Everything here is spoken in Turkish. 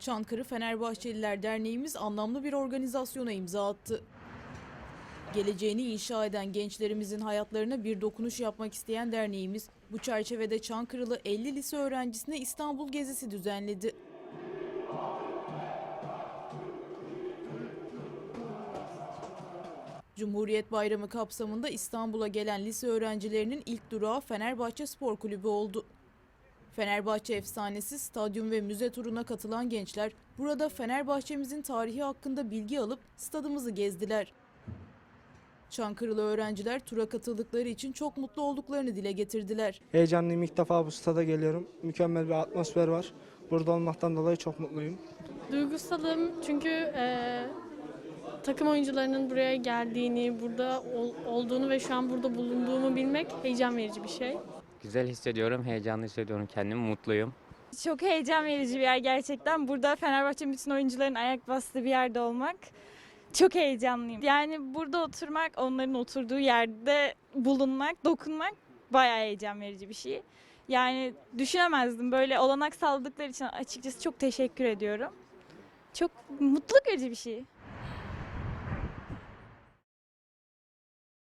Çankırı Fenerbahçeliler Derneğimiz anlamlı bir organizasyona imza attı. Geleceğini inşa eden gençlerimizin hayatlarına bir dokunuş yapmak isteyen derneğimiz bu çerçevede Çankırılı 50 lise öğrencisine İstanbul gezisi düzenledi. Cumhuriyet Bayramı kapsamında İstanbul'a gelen lise öğrencilerinin ilk durağı Fenerbahçe Spor Kulübü oldu. Fenerbahçe efsanesi stadyum ve müze turuna katılan gençler burada Fenerbahçemizin tarihi hakkında bilgi alıp stadımızı gezdiler. Çankırılı öğrenciler tura katıldıkları için çok mutlu olduklarını dile getirdiler. Heyecanlıyım ilk defa bu stada geliyorum. Mükemmel bir atmosfer var. Burada olmaktan dolayı çok mutluyum. Duygusalım çünkü eee, takım oyuncularının buraya geldiğini, burada ol- olduğunu ve şu an burada bulunduğumu bilmek heyecan verici bir şey. Güzel hissediyorum, heyecanlı hissediyorum kendimi, mutluyum. Çok heyecan verici bir yer gerçekten. Burada Fenerbahçe bütün oyuncuların ayak bastığı bir yerde olmak çok heyecanlıyım. Yani burada oturmak, onların oturduğu yerde bulunmak, dokunmak bayağı heyecan verici bir şey. Yani düşünemezdim. Böyle olanak sağladıkları için açıkçası çok teşekkür ediyorum. Çok mutluluk verici bir şey.